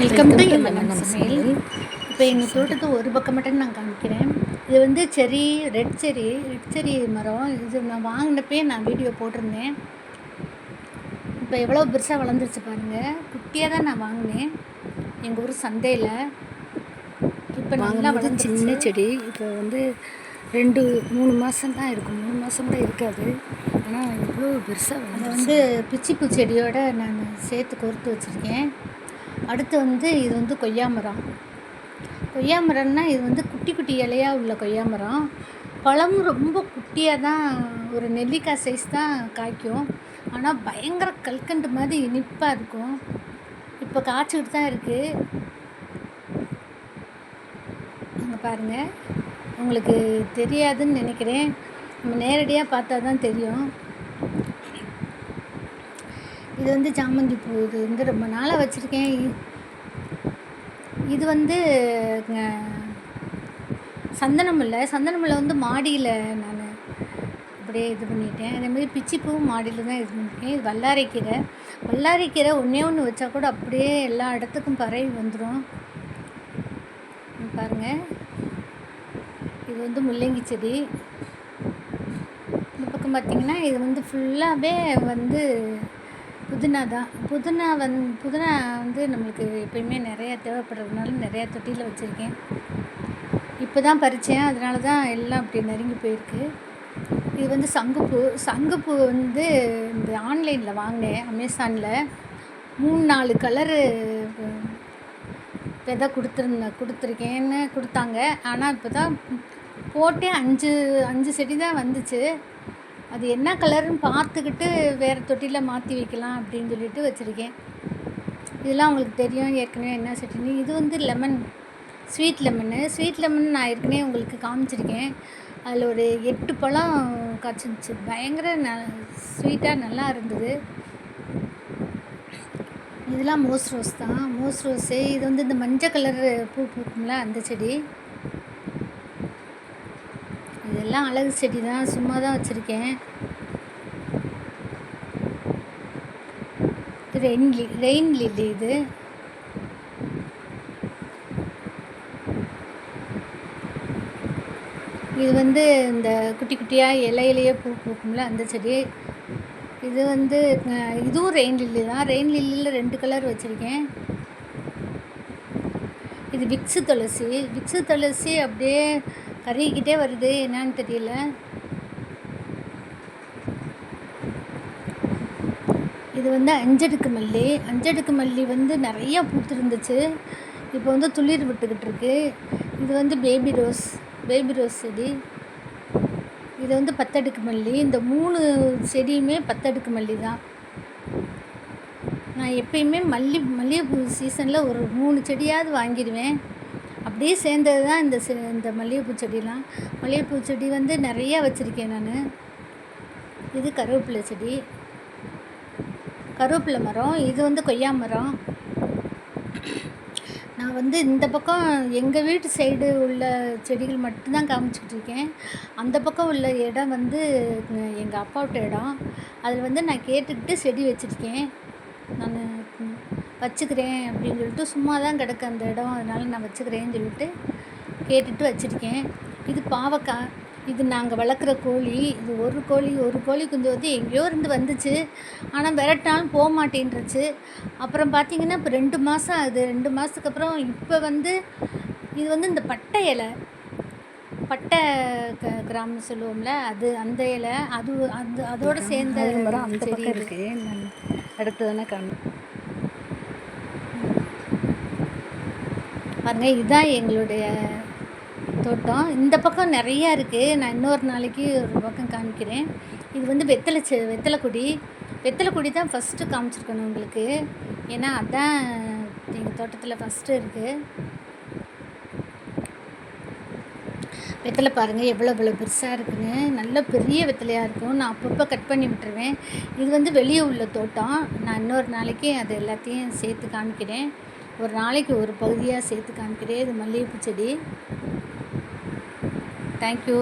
Welcome to M&M சமையல் இப்போ எங்கள் தோட்டத்தை ஒரு பக்கம் மட்டும் நான் காமிக்கிறேன். இது வந்து செரி ரெட் செரி ரெட் செரி மரம். இது நான் வாங்கினப்பே நான் வீடியோ போட்டிருந்தேன். இப்போ எவ்வளோ பெருசாக வளர்ந்துருச்சு பாருங்கள் குட்டியாக தான் நான் வாங்கினேன். எங்கள் ஊர் சந்தையில். இப்போ நல்லா வளர்ந்து சின்ன செடி. இப்போ வந்து ரெண்டு மூணு மாதம் தான் இருக்கும். மூணு மாதம் கூட இருக்காது. ஆனால் இவ்வளோ பெருசாக அதை வந்து வந்து பிச்சிப்பூ செடியோட நான் சேர்த்து கோர்த்து வச்சுருக்கேன். அடுத்து வந்து இது வந்து கொய்யா மரம் கொய்யா மரம்னா இது வந்து குட்டி குட்டி இலையாக உள்ள கொய்யா மரம் பழமும் ரொம்ப குட்டியாக தான் ஒரு நெல்லிக்காய் சைஸ் தான் காய்க்கும். ஆனால் பயங்கர கல்கண்டு மாதிரி இனிப்பாக இருக்கும். இப்போ காய்ச்சிக்கிட்டு தான் இருக்குது அங்கே பாருங்கள் உங்களுக்கு தெரியாதுன்னு நினைக்கிறேன். நம்ம நேரடியாக பார்த்தா தான் தெரியும். இது வந்து சாமந்தி பூ இது வந்து ரொம்ப நாளாக வச்சுருக்கேன். இது வந்து அஹ், சந்தனமுல்லை. சந்தனமுல்லை வந்து மாடியில் நான் அப்படியே இது பண்ணிட்டேன். அதேமாதிரி பிச்சிப்பூவும் மாடியில் தான் இது பண்ணியிருக்கேன் இது வல்லாரைக்கீரை வல்லாரைக்கீரை ஒன்றே ஒன்று வச்சா கூட அப்படியே எல்லா இடத்துக்கும் பறவை வந்துடும் பாருங்கள் இது வந்து முள்ளங்கி செடி. இந்த பக்கம் பார்த்திங்கன்னா இது வந்து ஃபுல்லாகவே வந்து புதினா தான். புதினா வந் புதினா வந்து நம்மளுக்கு எப்பயுமே நிறையா தேவைப்படுறதுனால நிறையா தொட்டியில் வச்சுருக்கேன். இப்போ தான் பறித்தேன் அதனால தான் எல்லாம் அப்படி நெருங்கி போயிருக்கு. இது வந்து சங்குப்பூ. சங்குப்பூ வந்து இந்த ஆன்லைனில் வாங்கினேன் அமேசானில். மூணு நாலு கலரு விதை கொடுத்துருந்தேன் கொடுத்துருக்கேன்னு கொடுத்தாங்க. ஆனால் இப்போ தான் போட்டே அஞ்சு அஞ்சு செடி தான் வந்துச்சு. அது என்ன கலருன்னு பார்த்துக்கிட்டு வேறு தொட்டியில் மாற்றி வைக்கலாம் அப்படின்னு சொல்லிட்டு வச்சுருக்கேன். இதெல்லாம் உங்களுக்கு தெரியும் ஏற்கனவே என்ன செடின்னு இது வந்து lemon sweet lemon sweet lemon நான் ஏற்கனவே உங்களுக்கு காமிச்சிருக்கேன். அதில் ஒரு எட்டு பழம் காய்ச்சிருந்துச்சு. பயங்கர ந ஸ்வீட்டாக நல்லா இருந்தது. இதெல்லாம் மோஸ் ரோஸ் தான். மோஸ் ரோஸு இது வந்து இந்த மஞ்சள் கலர் பூ பூக்கும்ல அந்த செடி. இதெல்லாம் அழகு செடி தான். சும்மா தான் வச்சுருக்கேன் ரெயின் லி ரெயின் லில்லி இது. இது வந்து இந்த குட்டி குட்டியாக இலையிலேயே பூ பூக்கும்ல அந்த செடி. இது வந்து இதுவும் ரெயின் லில்லி தான். ரெயின் லில்லியில் ரெண்டு கலர் வச்சுருக்கேன். இது விக்ஸு துளசி. விக்ஸு துளசி அப்படியே கருகிக்கிட்டே வருது. என்னன்னு தெரியல. இது வந்து அஞ்சடுக்கு மல்லி. அஞ்சடுக்கு மல்லி வந்து நிறையா பூத்துருந்துச்சு. இப்போ வந்து துளிர் விட்டுக்கிட்டு இருக்கு இது வந்து பேபி ரோஸ். பேபி ரோஸ் செடி. இது வந்து பத்தடுக்கு மல்லி. இந்த மூணு செடியுமே பத்தடுக்கு மல்லி தான். நான் எப்பயுமே மல்லி மல்லிகைப்பூ சீசனில் ஒரு மூணு செடியாவது வாங்கிடுவேன். அப்படியே சேர்ந்தது தான் இந்த செ இந்த மல்லிகைப்பூ செடிலாம் மல்லிகைப்பூ செடி வந்து நிறையா வச்சுருக்கேன் நான். இது கருவேப்பிலை செடி. கருவேப்பிலை மரம் இது வந்து கொய்யா மரம். நான் வந்து இந்த பக்கம் எங்கள் வீட்டு சைடு உள்ள செடிகள் மட்டும்தான் காமிச்சிக்கிட்டு இருக்கேன். அந்த பக்கம் உள்ள இடம் வந்து எங்கள் அப்பாவோட இடம். அதில் வந்து நான் கேட்டுக்கிட்டு செடி வச்சுருக்கேன். நான் வச்சுக்கிறேன் அப்படின்னு சொல்லிட்டு சும்மா தான் கிடக்கு அந்த இடம். அதனால் நான் வச்சுக்கிறேன்னு சொல்லிட்டு கேட்டுட்டு வச்சுருக்கேன். இது பாவக்காய். இது நாங்கள் வளர்க்குற கோழி. இது ஒரு கோழி ஒரு கோழி குஞ்சு வந்து எங்கேயோ இருந்து வந்துச்சு. ஆனால் விரட்டினாலும் போக மாட்டேன்ருச்சு அப்புறம் பார்த்தீங்கன்னா இப்போ ரெண்டு மாதம் ஆகுது. ரெண்டு மாதத்துக்கு அப்புறம் இப்போ வந்து இது வந்து இந்த பட்டை இலை. பட்டை க கிராமம் சொல்லுவோம்ல அது அந்த இலை. அது அது அதோட சேர்ந்த செடி பக்கம் இது. இருக்கு. நான் அடுத்து தானே காணும் பாருங்கள் இதுதான் எங்களுடைய தோட்டம். இந்த பக்கம் நிறையா இருக்குது நான் இன்னொரு நாளைக்கு ஒரு பக்கம் காமிக்கிறேன். இது வந்து வெத்தலை செ வெத்தலை கொடி. வெத்தலை கொடி தான் ஃபஸ்ட்டு காமிச்சிருக்கணும் உங்களுக்கு. ஏன்னா அதுதான் எங்கள் தோட்டத்தில் ஃபஸ்ட்டு இருக்குது வெத்தலை பாருங்கள் எவ்வளோ எவ்வளோ பெருசாக இருக்குன்னு. நல்ல பெரிய வெத்தலையாக இருக்கும். நான் அப்பப்போ கட் பண்ணி விட்டுருவேன். இது வந்து வெளியே உள்ள தோட்டம். நான் இன்னொரு நாளைக்கு அது எல்லாத்தையும் சேர்த்து காமிக்கிறேன். ஒரு நாளைக்கு ஒரு பகுதியாக சேர்த்து காமிக்கிறேன். இது மல்லிகைப்பூ செடி. தேங்க்யூ